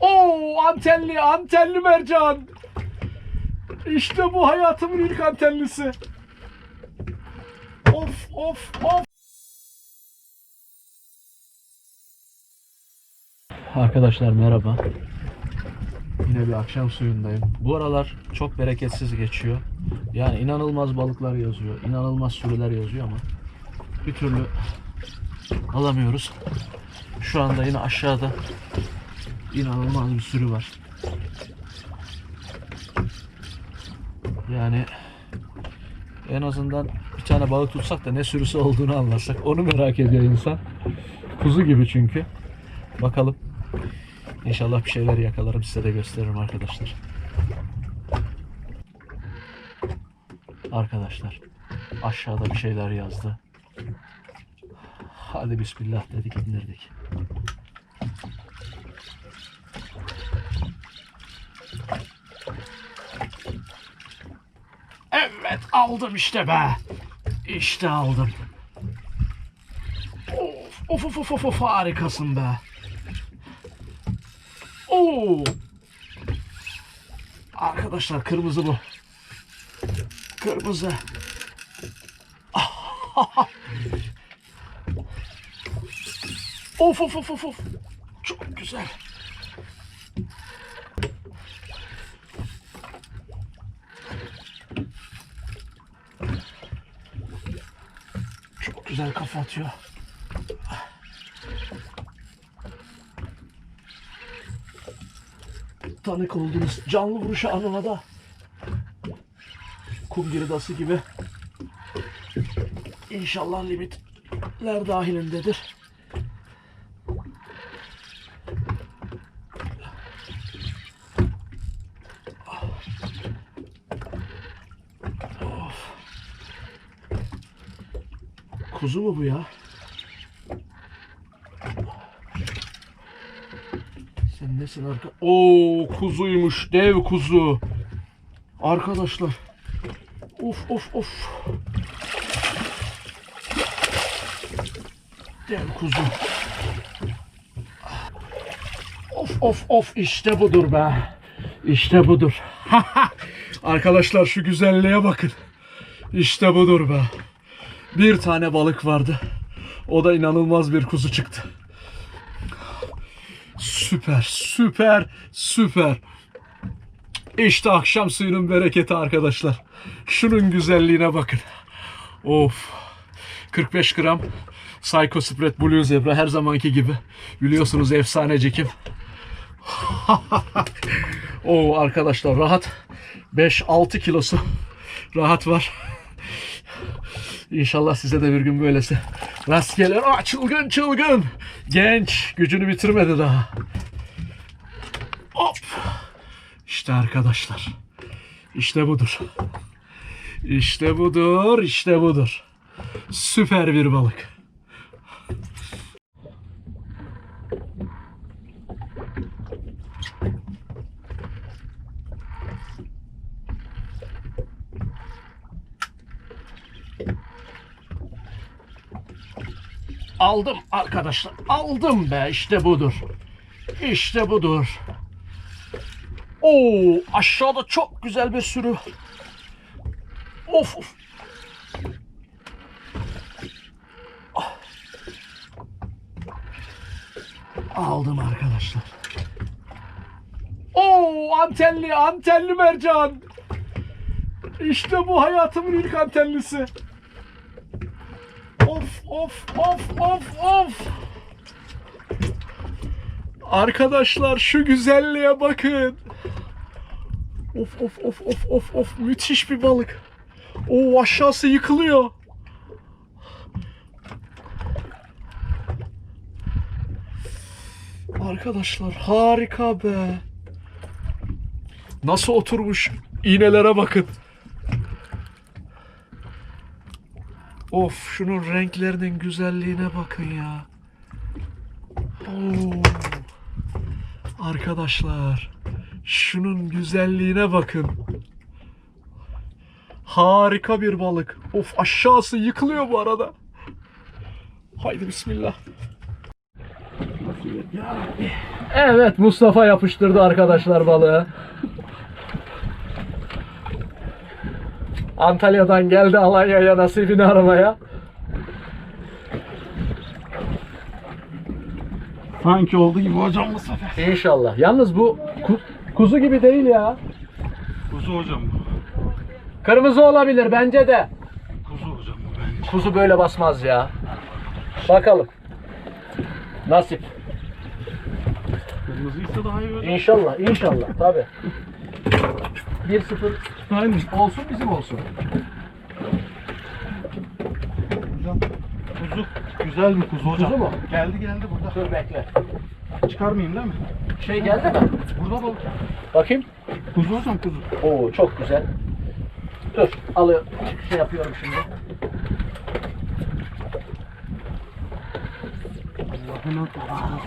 Oo antenli antenli mercan. İşte bu hayatımın ilk antenlisi. Of of of. Arkadaşlar merhaba. Yine bir akşam suyundayım. Bu aralar çok bereketsiz geçiyor. Yani inanılmaz balıklar yazıyor, inanılmaz sürüler yazıyor ama bir türlü alamıyoruz. Şu anda yine aşağıda inanılmaz bir sürü var. Yani en azından bir tane balık tutsak da ne sürüsü olduğunu anlasak. Onu merak ediyor insan. Kuzu gibi çünkü. Bakalım. İnşallah bir şeyler yakalarım size de gösteririm arkadaşlar. Arkadaşlar aşağıda bir şeyler yazdı. Hadi bismillah dedik indirdik. Evet aldım işte be. İşte aldım. Of of of of of harikasın be. Oo. Arkadaşlar kırmızı bu. Kırmızı. of of of of of. Çok güzel. Çok güzel kafa atıyor. tanık oldunuz. Canlı vuruşu anına da kum girdası gibi. İnşallah limitler dahilindedir. Kuzu mu bu ya? Sen nesin arka? Oo kuzuymuş. Dev kuzu. Arkadaşlar. Of of of. Dev kuzu. Of of of işte budur be. İşte budur. Arkadaşlar şu güzelliğe bakın. İşte budur be. Bir tane balık vardı. O da inanılmaz bir kuzu çıktı. Süper, süper, süper. İşte akşam suyunun bereketi arkadaşlar. Şunun güzelliğine bakın. Of. 45 gram Psycho Spread Blue Zebra her zamanki gibi. Biliyorsunuz efsanecikim. o arkadaşlar rahat 5-6 kilosu rahat var. İnşallah size de bir gün böylesi rast gelir. Aa, çılgın çılgın. Genç. Gücünü bitirmedi daha. Hop. İşte arkadaşlar. İşte budur. İşte budur. İşte budur. Süper bir balık. Aldım arkadaşlar. Aldım be. İşte budur. İşte budur. Oo, aşağıda çok güzel bir sürü. Of of. Ah. Aldım arkadaşlar. Oo, antenli, antenli mercan. İşte bu hayatımın ilk antenlisi. Of of of of. Arkadaşlar şu güzelliğe bakın. Of of of of of of müthiş bir balık. O aşağısı yıkılıyor. Arkadaşlar harika be. Nasıl oturmuş iğnelere bakın. Of şunun renklerinin güzelliğine bakın ya. Oo. Arkadaşlar şunun güzelliğine bakın. Harika bir balık. Of aşağısı yıkılıyor bu arada. Haydi bismillah. Evet Mustafa yapıştırdı arkadaşlar balığı. Antalya'dan geldi Alanya'ya nasibini aramaya. Sanki oldu gibi hocam bu sefer. İnşallah. Yalnız bu ku- kuzu gibi değil ya. Kuzu hocam bu. Kırmızı olabilir bence de. Kuzu hocam bu bence. Kuzu böyle basmaz ya. Bakalım. Nasip. Kırmızıysa daha iyi hocam. İnşallah, inşallah. Tabi. 1-0 Aynen. olsun bizim olsun. Hocam kuzu. Güzel bir kuzu hocam. Kuzu mu? Geldi geldi burada. Dur bekle. Çıkarmayayım değil mi? Şey geldi mi? Burada balık. Bakayım. Kuzu hocam kuzu. Oo çok güzel. Dur alıyorum. Şey yapıyorum şimdi. Allah'ına korusun.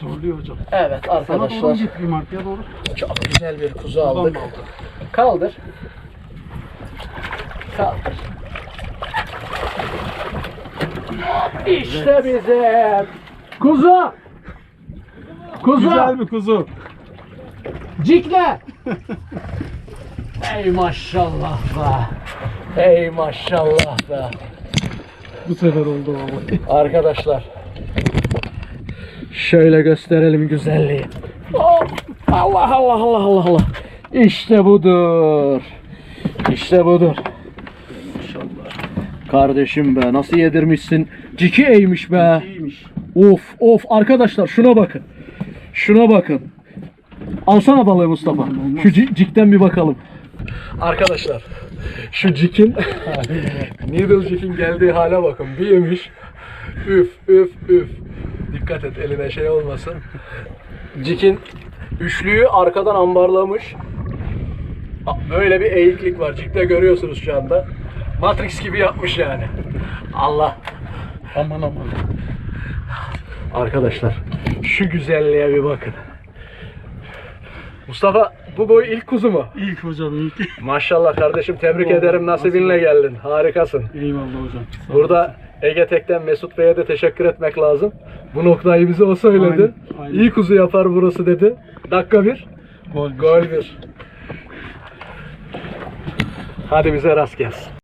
Zorluyor hocam. Evet Sana doğru mu arkadaşlar. getireyim arkaya doğru? Çok güzel bir kuzu aldık. Kaldır. Kaldır. İşte bizim kuzu. Kuzu. Güzel bir kuzu. Cikle. Ey maşallah be. Ey maşallah be. Bu sefer oldu vallahi. Arkadaşlar. Şöyle gösterelim güzelliği. Oh, Allah Allah Allah Allah Allah. İşte budur. İşte budur. Kardeşim be nasıl yedirmişsin? Ciki eğmiş be. İyiymiş. Of of arkadaşlar şuna bakın. Şuna bakın. Alsana balığı Mustafa. Şu ci- cikten bir bakalım. Arkadaşlar şu cikin Needle cikin geldiği hale bakın. Bir yemiş. Üf üf üf. Dikkat et eline şey olmasın. Cikin üçlüyü arkadan ambarlamış. Böyle bir eğiklik var. Cikte görüyorsunuz şu anda. Matrix gibi yapmış yani. Allah. Aman aman. Arkadaşlar şu güzelliğe bir bakın. Mustafa bu boy ilk kuzu mu? İlk hocam ilk. Maşallah kardeşim tebrik ederim nasibinle geldin. Harikasın. Eyvallah hocam. Sağ Burada Ege Tek'ten Mesut Bey'e de teşekkür etmek lazım. Bu noktayı bize o söyledi. Aynen, aynen. İyi kuzu yapar burası dedi. Dakika bir, Gol. gol bir. Hadi bize rast gelsin.